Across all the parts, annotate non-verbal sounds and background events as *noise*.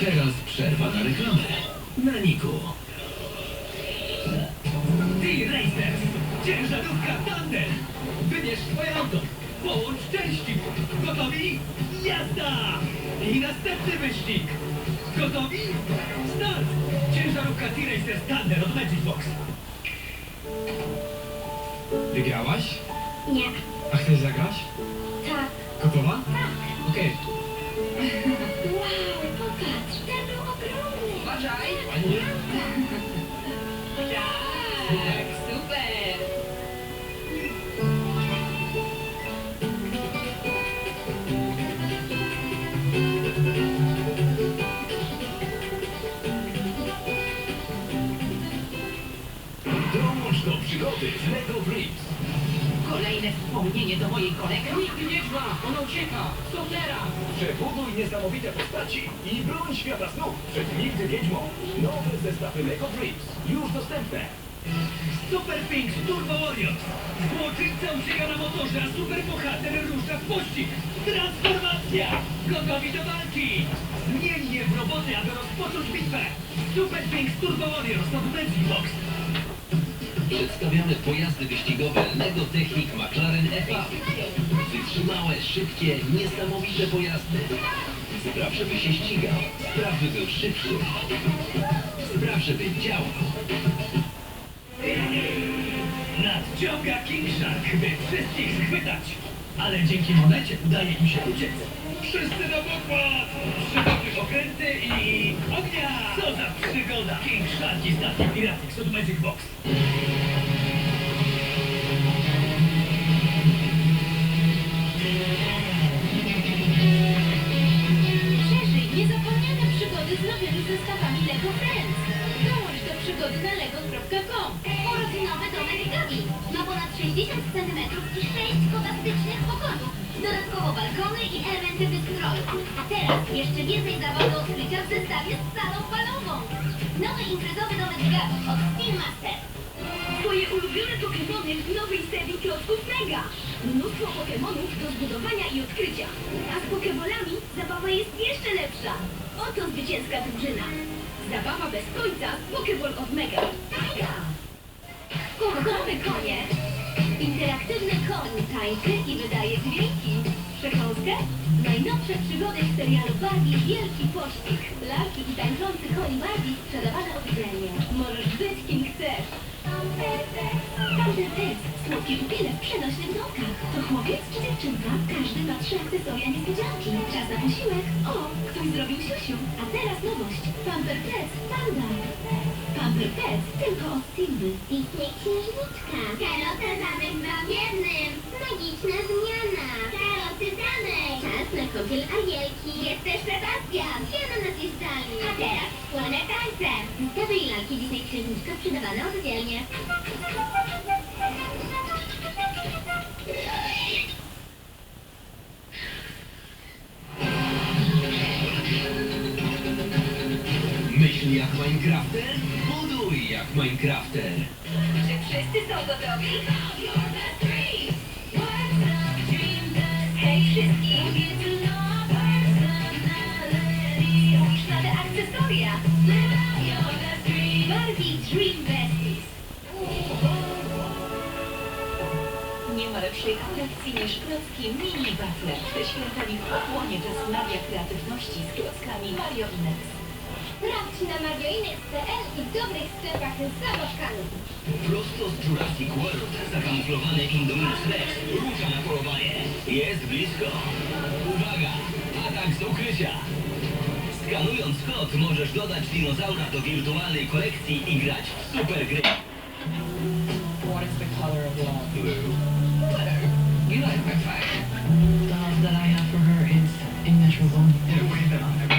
teraz przerwa na reklamę. Na Niku. T-Racers! Ciężarówka Thunder! Wybierz twoje auto! Połącz części! Gotowi? Jazda! I następny wyścig! Gotowi? Start! Ciężarówka T-Racers Thunder od Magic Box! Wygrałaś? Nie. A chcesz zagrać? Tak. Gotowa? Tak. Okej. Wow? Tak, super! Dołącz do przygody z Lego Bricks. Kolejne wspomnienie do mojej kolekcji. Nigdy nie ma! Ona ucieka! Co teraz? Przebuduj niesamowite postaci i broń świata snów przed nigdy wiedźmą. Nowe zestawy Lego Bricks. Już dostępne. Super Pinks Turbo Warriors! Złoczyńca ucieka na motorze, a super bohater rusza w pościg! Transformacja! Gotowi do walki! Zmień je w roboty, aby rozpocząć bitwę! Super Pinks Turbo Warriors od Magic Box! Przedstawiamy pojazdy wyścigowe Lego Technik McLaren FA. Wytrzymałe, szybkie, niesamowite pojazdy. Spraw, żeby się ścigał. Spraw, by był szybszy. Spraw, żeby działał. Nadciąga King Shark, by wszystkich schwytać! Ale dzięki monecie udaje im się uciec. Wszyscy na pokład! Przygody okręty i ognia! Co za przygoda! King Shark i Piratix od Magic Box. Balkony i elementy wystroju. A teraz jeszcze więcej zabaw do odkrycia w zestawie z salą balową. Nowy imprezowy domek Gabi od Spin Master. Twoje ulubione Pokémony w nowej serii klocków Mega. Mnóstwo Pokémonów do zbudowania i odkrycia. A z Pokébolami zabawa jest jeszcze lepsza. Oto zwycięska drużyna. Zabawa bez końca z Pokéball od Mega. Mega! Kochamy konie. Interaktywny koń tańczy i wydaje dźwięki. Przekąskę? Najnowsze przygody w serialu Barbie Wielki Pościg. Lalki i tańczący koń Barbie sprzedawane oddzielnie. Możesz być kim chcesz. Tamten tekst, słodkie pupile w przenośnych domkach. To chłopiec czy dziewczynka? Każdy ma trzy akcesoria niespodzianki. Czas na posiłek. O, ktoś zrobił siusiu. A teraz nowość. Pamper Pets Panda. Pamper Pets tylko od Silwy. Piknik księżniczka. Karota zamek dwa w jednym. Magiczna zmiana. Karoty zamek. Czas na kąpiel Anielki. Jest też Sebastian. Dwie na nas jeżdżali. A teraz wspólne tańce. Zestawy i lalki Disney księżniczka sprzedawane oddzielnie. Myśl jak Minecrafter? Jak Minecrafter. Czy wszyscy są gotowi? Hej wszystkim! Spójrz na te akcesoria! Barbie Dream Besties! Nie ma lepszej kolekcji niż klocki Mini Butler. Te święta niech pochłonie czas nadia kreatywności z klockami Mario i Nex. Sprawdź na marioinex.pl i w dobrych sklepach z zabawkami. Prosto z Jurassic World zakamuflowany Indominus Rex rusza na polowanie. Jest blisko. Uwaga! Atak z ukrycia. Skanując kod możesz dodać dinozaura do wirtualnej kolekcji i grać w super gry. What is the color of love? Blue. You like my fire. The love that I have for her is immeasurable. In a way that I'll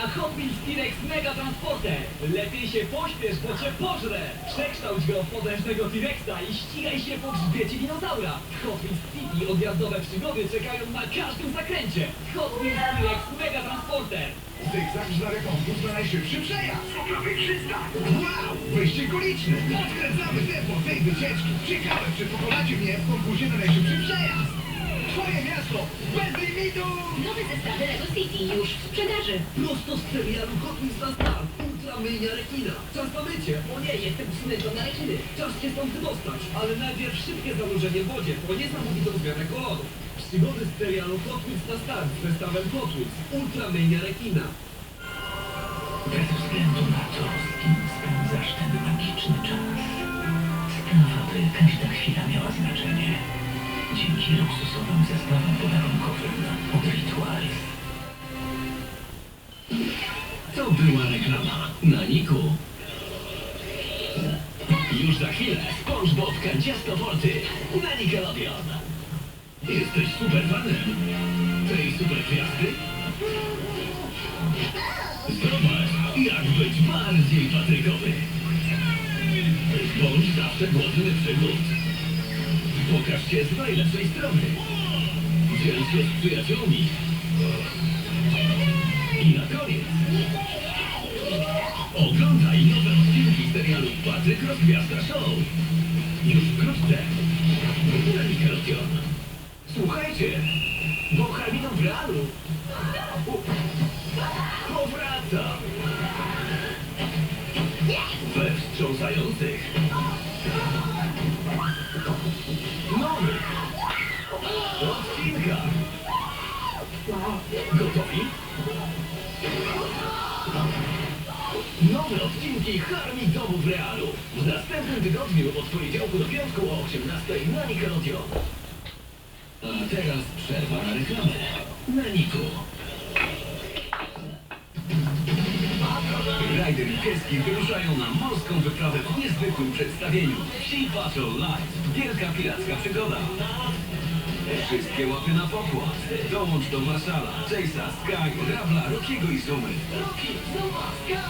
na Wheels T-Rex Mega Transporter! Lepiej się pośpiesz, bo cię pożre! Przekształć go w potężnego T-Rexa i ścigaj się po grzbiecie dinozaura! Hot Wheels City odjazdowe przygody czekają na każdym zakręcie! Hot Wheels T-Rex Mega Transporter! Zygzak żnare konkurs na najszybszy przejazd. Prawie 300. Wow! Wyścig uliczny. Podkręcamy tempo tej wycieczki. Ciekawe, czy pokonacie mnie w konkursie na najszybszy przejazd. Twoje miasto! Bez limitu! Nowe zestawy Lego City już w sprzedaży. Prosto z serialu Hot Wheels na start. Ultra myjnia rekina. Czas na mycie. O nie, jestem wsunięto na rekiny. Czas się stąd wydostać. Ale najpierw szybkie zanurzenie w wodzie po niesamowitą zmianę koloru. Przygody z serialu Hot Wheels na start z zestawem Hot Wheels. Ultra myjnia rekina. Bez względu na to, z kim spędzasz ten magiczny czas. Sprawa, by każda chwila miała znaczenie. Dzięki luksusowym zestawom podarunkowym od Rituals. To była reklama na Niku. Już za chwilę SpongeBob Kanciasto Forty na Nickelodeon. Jesteś super fanem tej super gwiazdy? Zobacz, jak być bardziej patrykowy. Bądź zawsze głodny przygód. Pokaż się z najlepszej strony. Dziel się z przyjaciółmi. I na koniec oglądaj nowe odcinki serialu Patryk Rozgwiazda Show. Już wkrótce Nickelodeon. Słuchajcie, bo Hamilton w realu powraca. We wstrząsających odcinkach. Gotowi? Nowe odcinki Harmi Domu w Realu. W następnym tygodniu od poniedziałku do piątku o 18 na Nickelodeon. A teraz przerwa na reklamę. Na Niku. Ryder i pieski wyruszają na morską wyprawę w niezwykłym przedstawieniu. Sea Patrol Live. Wielka piracka przygoda. Wszystkie łapy na pokład. Dołącz do Marszala, Chase'a, Sky, Rabla, Rockiego i Sumy.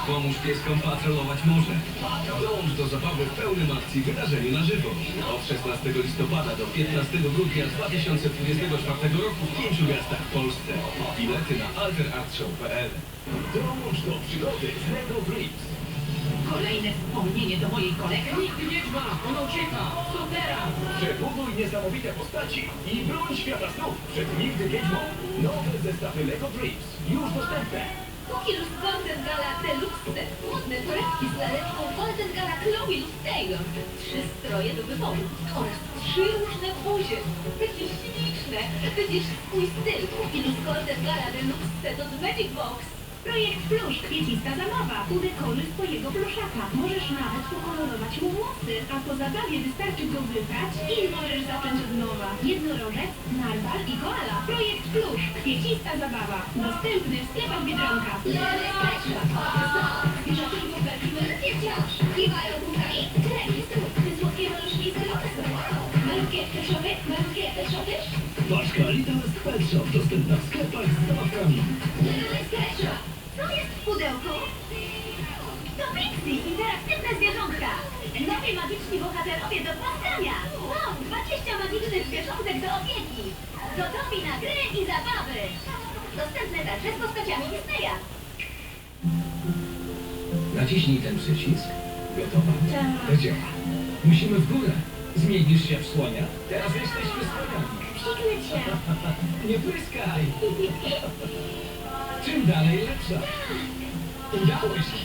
Pomóż pieskom patrolować morze. Dołącz do zabawy w pełnym akcji wydarzeniu na żywo. Od 16 listopada do 15 grudnia 2024 roku w pięciu miastach w Polsce. Bilety na alterartshow.pl Dołącz do przygody z Lego. Kolejne wspomnienie do mojej kolekcji. Nigdy wiedźma! Ona ucieka! Co teraz? Przebuduj niesamowite postaci i broń świata snów przed nigdy wiedźmą. Nowe zestawy Lego Bricks już dostępne. Luz Golden Gala Deluxe. Modne torebki z laleczką Golden Gala Chloe Luz Taylor. Trzy stroje do wyboru oraz trzy różne buzie. Takie śliczne. Będziesz swój styl. Luz Golden Gala Deluxe to z Magic Box. Projekt Plusz, kwiecista zabawa. Udekoruj swojego pluszaka. Możesz nawet pokolorować mu włosy, a po zabawie wystarczy go wybrać i możesz zacząć od nowa. Jednorożec, narwal i koala. Projekt Plusz, kwiecista zabawa. Dostępny w sklepach Biedronka. Kiwają. Słodkie maluszki z. Malutkie malutkie. Paczka Pet Shop dostępna w sklepach z zabawkami. Co jest w pudełku? To Pixie, interaktywne zwierzątka. Nowi magiczni bohaterowie do poznania. Wow, 20 magicznych zwierzątek do opieki. Gotowi na gry i zabawy. Dostępne także z postaciami Disneya. Naciśnij ten przycisk. Gotowa. To działa. Musimy w górę. Zmienisz się w słonia? Teraz jesteśmy słoniami. Psiknę cię. *laughs* Nie pryskaj! *laughs* Czym dalej lepsza? Udało się!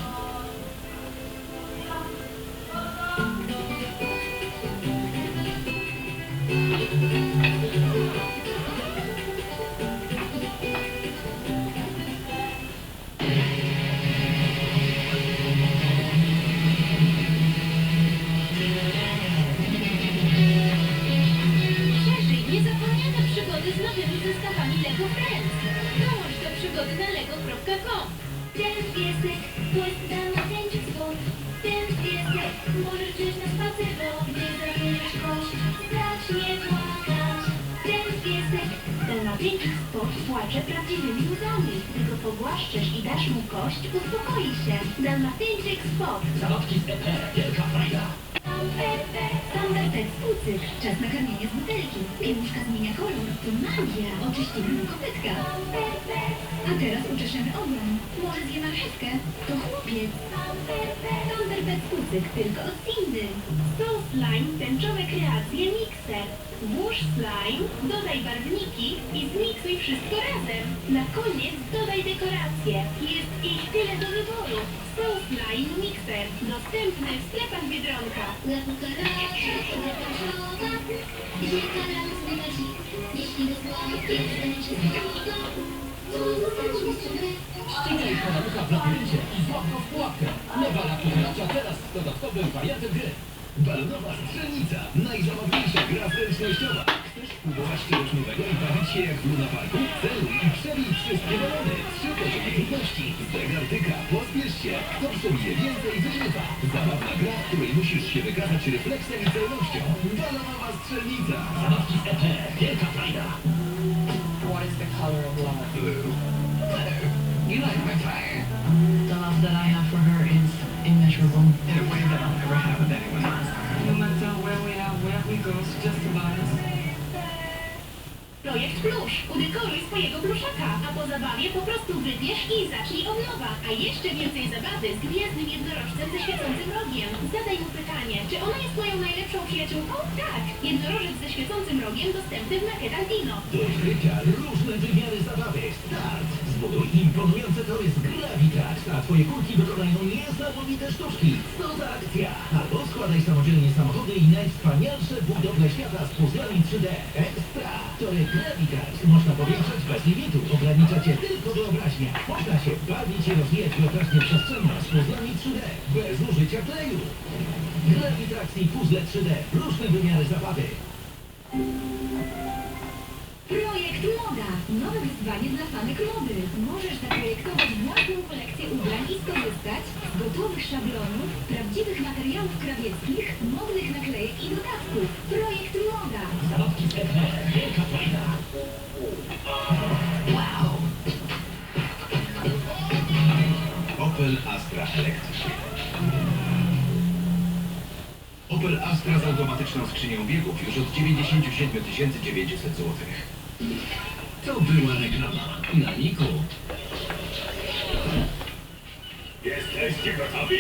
Przeżyj niezapomniane przygody z nowymi zestawami LEGO Friends. Dołącz do przygody na lego.com. Ten piesek to jest dalmatęczy sport. Ten piesek możesz wziąć na spacer, bo gdy zamieniasz kość, strach nie płakać. Ten piesek Dalmatyńczyk sport płacze prawdziwymi łzami. Go pogłaszczesz i dasz mu kość, uspokoi się. Dalmatyńczyk sport. Zabawki z EP, wielka frajda. Czas na karmienie z butelki. Pieluszka zmienia kolor. To magia. Oczyścimy mu kopytka. A teraz uczeszemy ogon. Może zje marchewkę? To chłopiec. Thunderbird kucyk tylko od Cindy. Soul Slime, tęczowe kreacje, mikser. Włóż slime, dodaj barwniki i zmiksuj wszystko razem. Na koniec dodaj dekoracje. Jest ich tyle do wyboru. Soul Slime Mixer. Dostępny w sklepach Biedronka. Ścigaj kolarucha w labiryncie i złap go w. Nowa Rakukaracza teraz z dodatkowym wariantem gry. Balonowa strzelnica. Najzabawniejsza gra zręcznościowa. Czegoś nowego i bawić się jak w Luna Parku? Celuj i przebij wszystkie balony. Trzy poziomy trudności. Zegartyka, pospiesz się. Kto przebije więcej, wygrywa. Zabawna gra, w której musisz się wykazać refleksem i celnością. Balonowa strzelnica. Zabawki EP. Wielka frajda. What is the color of love? Blue. You like my fire. The love that I have for her is immeasurable in a way that I'll never have with anyone Projekt Udekoruj swojego pluszaka, a po zabawie po prostu wybierz i zacznij od nowa. A jeszcze więcej zabawy z gwiezdnym jednorożcem ze świecącym rogiem. Zadaj mu pytanie, czy ona jest moją najlepszą przyjaciółką? Tak. Jednorożec ze świecącym rogiem dostępny w marketach Dino. Do odkrycia różne wymiary zabawy. Start! Zbuduj imponujące tory z Gravitrax, a twoje kulki wykonają niesamowite sztuczki. Co za akcja! Albo składaj samodzielnie samochody i najwspanialsze budowle świata z puzzlami 3D. Ekstra! Tory Gravitrax można powiększać bez limitu. Ogranicza cię tylko wyobraźnia. Można się bawić i rozwijać wyobraźnię przestrzenną z puzzlami 3D. Bez użycia kleju. Gravitrax i puzzle 3D. Różne wymiary zabawy. Projekt Moda. Nowe wyzwanie dla fanek mody. Możesz zaprojektować własną kolekcję ubrań i skorzystać z gotowych szablonów, prawdziwych materiałów krawieckich, modnych naklejek i dodatków. Projekt Moda. Zabawki z EP. Wielka frajda. Astra. Opel Astra z automatyczną skrzynią biegów już od 97 900 zł. To była reklama. Na Niku. Jesteście gotowi?